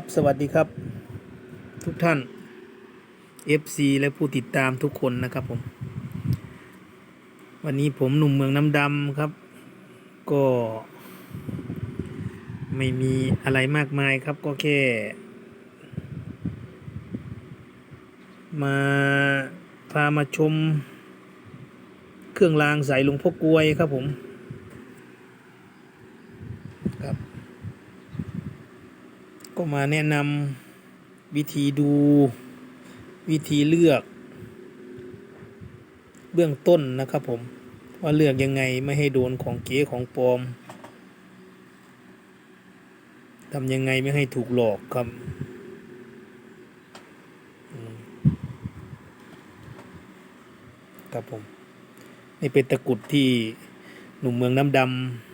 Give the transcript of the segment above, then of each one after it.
บสวัสดีครับ ทุกท่าน FC และผู้ติดตามทุกคนนะครับผม วันนี้ผมหนุ่มเมืองน้ำดำครับ ก็ ไม่มีอะไรมากมายครับก็แค่ มาพามาชม เครื่องรางใส่หลวงพ่อกลวยครับผม ครับ ก็มาแนะนำวิธีดูวิธีเลือก เบื้องต้นนะครับผม ว่าเลือกยังไงไม่ให้โดนของเก๋ของปลอมทำยังไงไม่ให้ถูกหลอกครับครับผม นี่เป็นตะกรุดที่หนุ่มเมืองน้ำดำ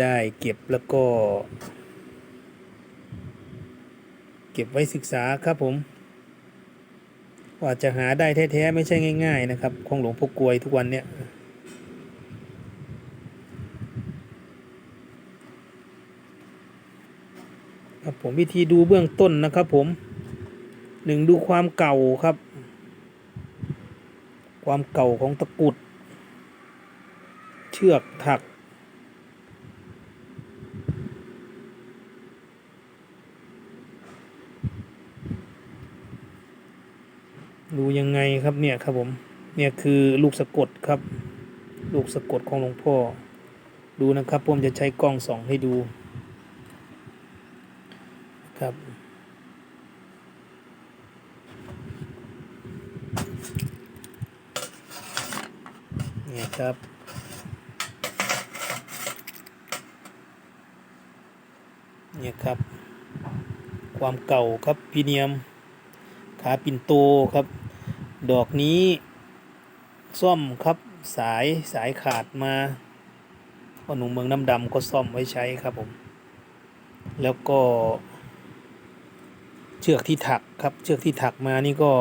ได้เก็บแล้วก็ เก็บไว้ศึกษาครับผม ว่าจะหาได้แท้ๆไม่ใช่ง่าย ๆ นะครับ ของหลวงพ่อกลวยทุกวันเนี่ยครับผมวิธีดูเบื้องต้นนะครับผมหนึ่งดูความเก่าครับ ความเก่าของตะกุด เชือกถัก ดูยังไงครับเนี่ยครับผม เนี่ยคือลูกสะกดครับ ลูกสะกดของหลวงพ่อ ดูนะครับผมจะใช้กล้องส่องให้ดูครับเนี่ยครับเนี่ยครับ ความเก่าครับพีเนียม ขาปิ่นโตครับ ดอกนี้ซ่อมครับสายสายขาดมาพ่อหนุ่มเมืองน้ำดำก็ซ่อมไว้ใช้ครับผม แล้วก็ เชือกที่ถักครับ เชือกที่ถักมานี่ก็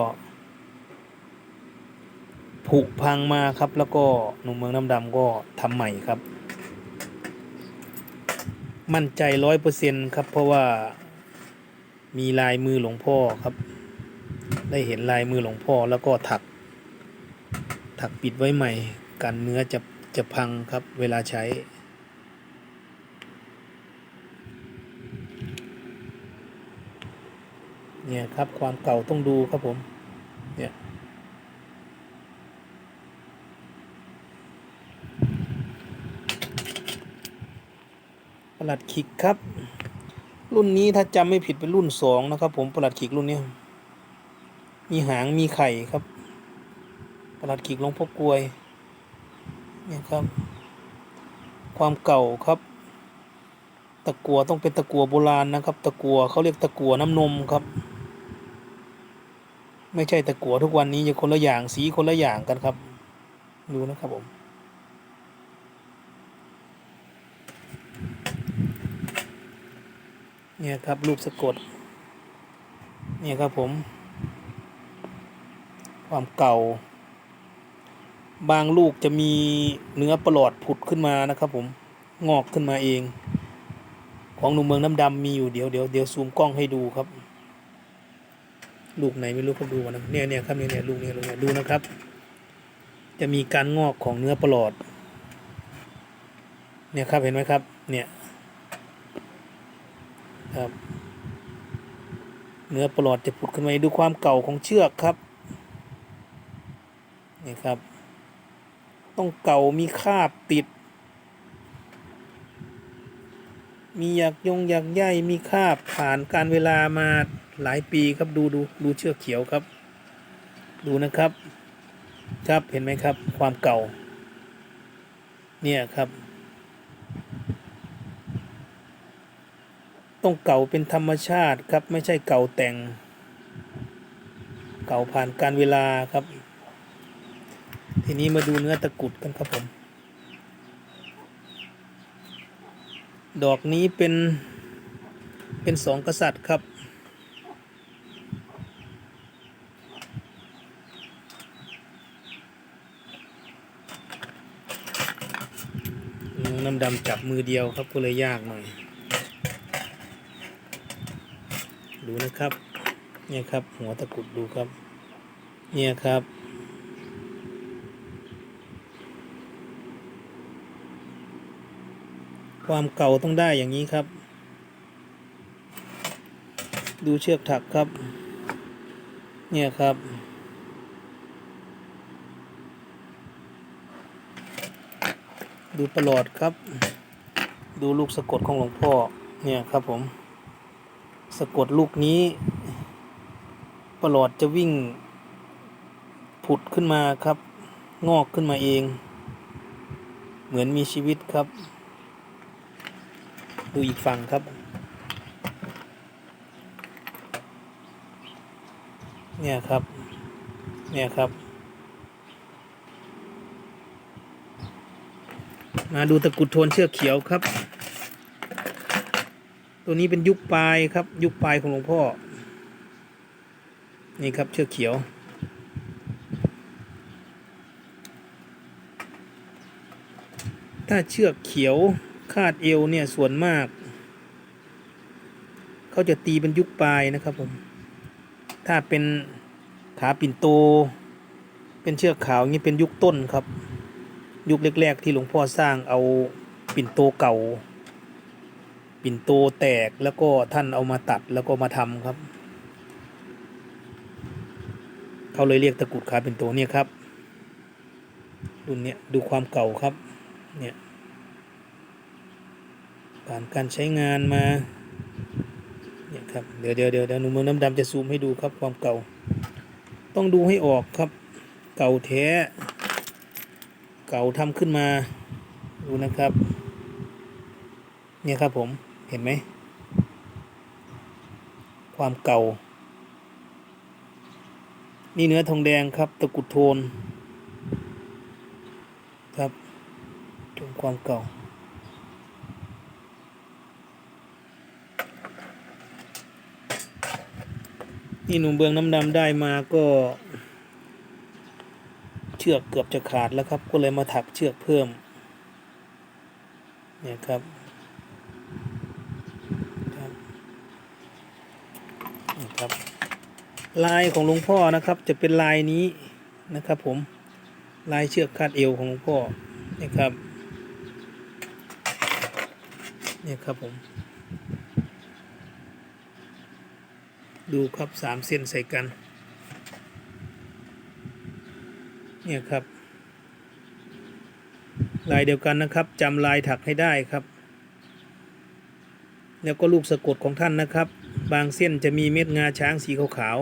ผุพังมาครับ แล้วก็หนุ่มเมืองน้ำดำก็ทำใหม่ครับ มั่นใจร้อยเปอร์เซ็นครับ เพราะว่ามีลายมือหลวงพ่อครับ ได้เห็นลายมือหลวงพ่อแล้วก็ถัก ถักปิดไว้ใหม่ กันเนื้อจะจะพังครับเวลาใช้ เนี่ยครับความเก่าต้องดูครับผม เนี่ยประหลัดขิกครับ รุ่นนี้ถ้าจำไม่ผิดเป็นรุ่นสองนะครับผมประหลัดขิกรุ่นนี้ มีหางมีไข่ครับประหลัดขีกลงพ่อกลวยเนี่ยครับ ความเก่าครับ ตะกัวต้องเป็นตะกัวโบราณนะครับ ตะกัวเขาเรียกตะกัวน้ำนมครับ ไม่ใช่ตะกัวทุกวันนี้จะคนละอย่างสีคนละอย่างกันครับ ดูนะครับผมเนี่ยครับรูปสะกด เนี่ยครับผม ความเก่า บางลูกจะมีเนื้อประหลอดผุดขึ้นมานะครับผมงอกขึ้นมาเอง ของหนุ่มเมืองน้ำดำมีอยู่เดี๋ยวเดี๋ยวเดี๋ยวซูมกล้องให้ดูครับ ลูกไหนไม่รู้ครับดูนนะเนี่ยเนี่ยครับเนี่ยเนี่ยลูกเนี่ยลูกเนี่ยดูนะครับ จะมีการงอกของเนื้อประหลอด เนี่ยครับเห็นไหมครับ เนี่ยครับ เนื้อประหลอดจะผุดขึ้นมาดูความเก่าของเชือกครับ นี่ครับ ต้องเก่ามีคาบติด มีหยักยงหยักใยมีคาบผ่านการเวลามาหลายปีครับดูดูดูเชือกเขียวครับ ดูนะครับครับเห็นไหมครับความเก่า เนี่ยครับ ต้องเก่าเป็นธรรมชาติครับไม่ใช่เก่าแต่ง เก่าผ่านการเวลาครับ ทีนี้มาดูเนื้อตะกุดกันครับผม ดอกนี้เป็นเป็นสองกษัตริย์ครับน้ำดำจับมือเดียวครับก็เลยยากหน่อย ดูนะครับ เนี่ยครับ หัวตะกุดดูครับ เนี่ยครับ ความเก่าต้องได้อย่างนี้ครับ ดูเชือกถักครับ เนี่ยครับ ดูประหลอดครับ ดูลูกสะกดของหลวงพ่อ เนี่ยครับผม สะกดลูกนี้ ประหลอดจะวิ่ง ผุดขึ้นมาครับ งอกขึ้นมาเอง เหมือนมีชีวิตครับ ดูอีกฝั่งครับ เนี่ยครับ เนี่ยครับ มาดูตะกุดโทนเชือกเขียวครับ ตัวนี้เป็นยุคปลายครับ ยุคปลายของหลวงพ่อ นี่ครับเชือกเขียวถ้าเชือกเขียว คาดเอวเนี่ยส่วนมาก เขาจะตีเป็นยุคปลายนะครับผม ถ้าเป็นขาปิ่นโต เป็นเชือกขาวนี่เป็นยุคต้นครับ ยุคแรกๆที่หลวงพ่อสร้างเอาปิ่นโตเก่า ปิ่นโตแตกแล้วก็ท่านเอามาตัดแล้วก็มาทำครับ เขาเลยเรียกตะกุดขาปิ่นโตเนี่ยครับรุ่นเนี้ยดูความเก่าครับเนี่ย ผ่านการใช้งานมาเนี่ยครับเดี๋ยวเดี๋ยวเดี๋ยวเดี๋ยวหนุ่มเมืองน้ำดำจะซูมให้ดูครับความเก่า ต้องดูให้ออกครับ เก่าแท้ เก่าทำขึ้นมา ดูนะครับ เนี่ยครับผมเห็นไหม ความเก่า นี่เนื้อทองแดงครับตะกุดโทน ครับชมความเก่า นี่หนุ่มเบืองน้ำดำได้มาก็ เชือกเกือบจะขาดแล้วครับ ก็เลยมาถักเชือกเพิ่ม เนี่ยครับครับนี่ครับลายของหลวงพ่อนะครับ จะเป็นลายนี้นะครับ ผมลายเชือกคาดเอวของหลวงพ่อเนี่ยครับเนี่ยครับผม ดูครับสามเส้นใส่กัน เนี่ยครับ ลายเดียวกันนะครับจำลายถักให้ได้ครับ แล้วก็ลูกสะกดของท่านนะครับ บางเส้นจะมีเม็ดงาช้างสีขาว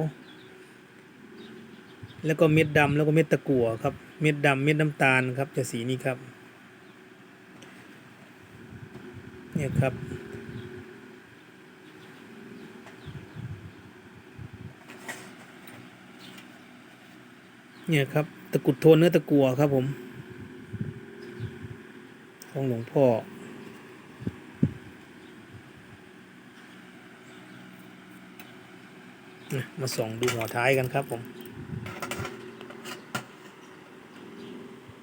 ๆแล้วก็เม็ดดำแล้วก็เม็ดตะกั่วครับ เม็ดดำเม็ดน้ำตาลครับจะสีนี้ครับ เนี่ยครับ เนี่ยครับ ตะกุดโทนเนื้อตะกัวครับผม ของหลวงพ่อ มาส่องดูหัวท้ายกันครับผม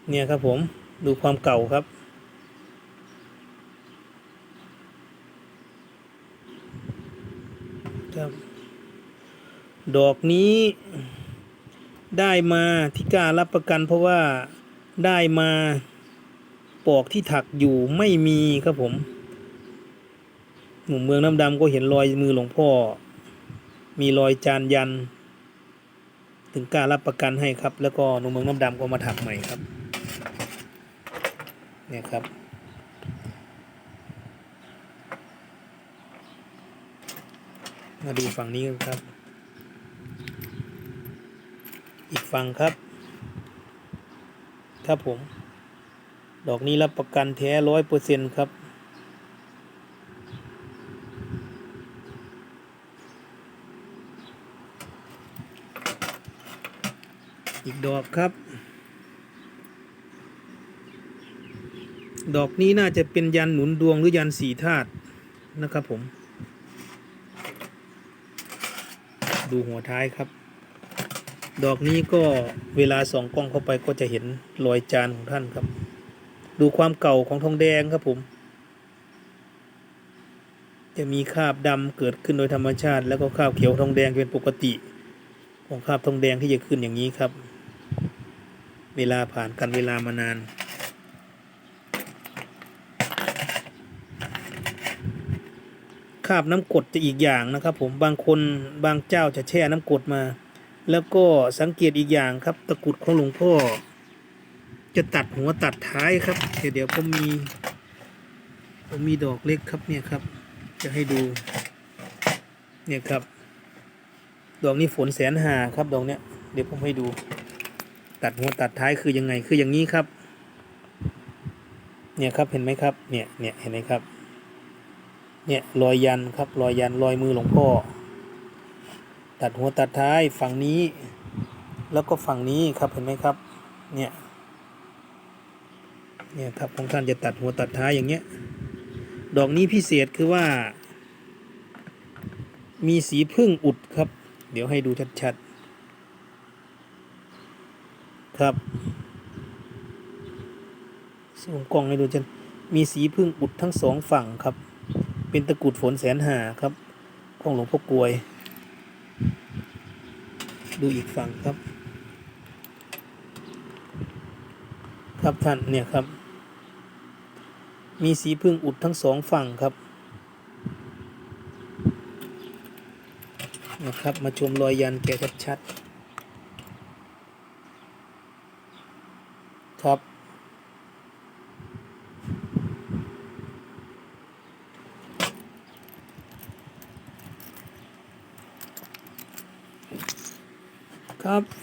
เนี่ยครับผมดูความเก่าครับครับ ดอกนี้ ได้มาที่กล้ารับประกันเพราะว่าได้มาปอกที่ถักอยู่ไม่มีครับผม หนุ่มเมืองน้ำดำก็เห็นรอยมือหลวงพ่อ มีรอยจานยัน ถึงกล้ารับประกันให้ครับ แล้วก็หนุ่มเมืองน้ำดำก็มาถักใหม่ครับ เนี่ยครับ มาดูฝั่งนี้กันครับ ปังครับ ครับผม ดอกนี้รับประกันแท้ร้อยเปอร์เซ็นครับ อีกดอกครับ ดอกนี้น่าจะเป็นยันหนุนดวงหรือยันสีธาตุนะครับผม ดูหัวท้ายครับ ดอกนี้ก็เวลาส่องกล้องเข้าไปก็จะเห็นรอยจานของท่านครับ ดูความเก่าของทองแดงครับผม จะมีคราบดำเกิดขึ้นโดยธรรมชาติ แล้วก็คราบเขียวทองแดงเป็นปกติ ของคราบทองแดงที่จะขึ้นอย่างนี้ครับ เวลาผ่านกันเวลามานานคราบน้ำกรดจะอีกอย่างนะครับผมบางคนบางเจ้าจะแช่น้ำกรดมา แล้วก็สังเกตอีกอย่างครับตะกรุดของหลวงพ่อ จะตัดหัวตัดท้ายครับ เดี๋ยวเดี๋ยวผมมีผมมีดอกเล็กครับเนี่ยครับ จะให้ดู เนี่ยครับ ดอกนี้ฝนแสนหาครับดอกเนี้ยเดี๋ยวผมให้ดู ตัดหัวตัดท้ายคือยังไงคืออย่างนี้ครับ เนี่ยครับเห็นไหมครับ เนี่ยเนี่ยเห็นไหมครับ เนี่ยรอยยันครับรอยยันรอยมือหลวงพ่อ ตัดหัวตัดท้ายฝั่งนี้ แล้วก็ฝั่งนี้ครับเห็นไหมครับ เนี่ย เนี่ยครับของท่านจะตัดหัวตัดท้ายอย่างเงี้ย ดอกนี้พิเศษคือว่า มีสีพึ่งอุดครับ เดี๋ยวให้ดูชัดๆ ครับส่งกล้องให้ดูชัดมีสีพึ่งอุดทั้งสองฝั่งครับ เป็นตะกุดฝนแสนหาครับ ของหลวงพ่อกลวย ดูอีกฝั่งครับ ครับท่านเนี่ยครับ มีสีพึ่งอุดทั้งสองฝั่งครับนะครับมาชมรอยยันแกชัดๆครับ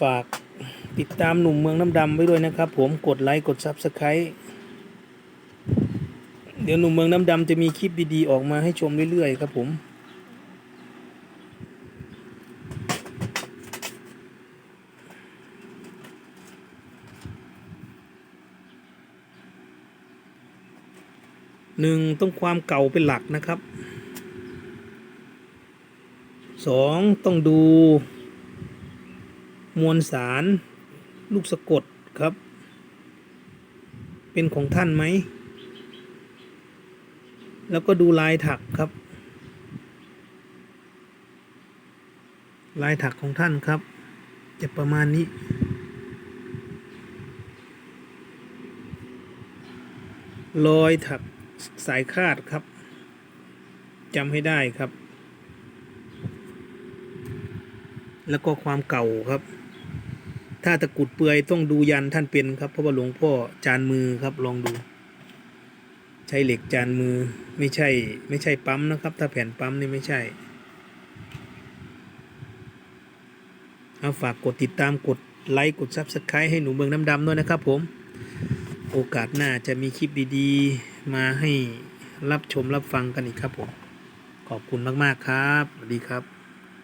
ฝากติดตามหนุ่มเมืองน้ำดำไว้ด้วยนะครับ ผมกดไลค์กด Subscribe เดี๋ยวหนุ่มเมืองน้ำดำจะมีคลิปดีๆออกมาให้ชมเรื่อยๆครับผมหนึ่งต้องความเก่าเป็นหลักนะครับสองต้องดู มวลสารลูกสะกดครับ เป็นของท่านไหม แล้วก็ดูลายถักครับ ลายถักของท่านครับ จะประมาณนี้ รอยถักสายคาดครับจำให้ได้ครับ แล้วก็ความเก่าครับ ถ้าตะกุดเปือยต้องดูยันท่านเป็นครับ เพราะว่าหลวงพ่อจานมือครับลองดู ใช้เหล็กจานมือไม่ใช่ ไม่ใช่ปั๊มนะครับ ถ้าแผ่นปั๊มนี่ไม่ใช่เอาฝากกดติดตามกดไลค์กดซับสไครต์ให้หนูเมืองน้ำดำด้วยนะครับผมโอกาสหน้าจะมีคลิปดีๆ มาให้รับชมรับฟังกันอีกครับผม ขอบคุณมาก ๆ ครับ สวัสดีครับ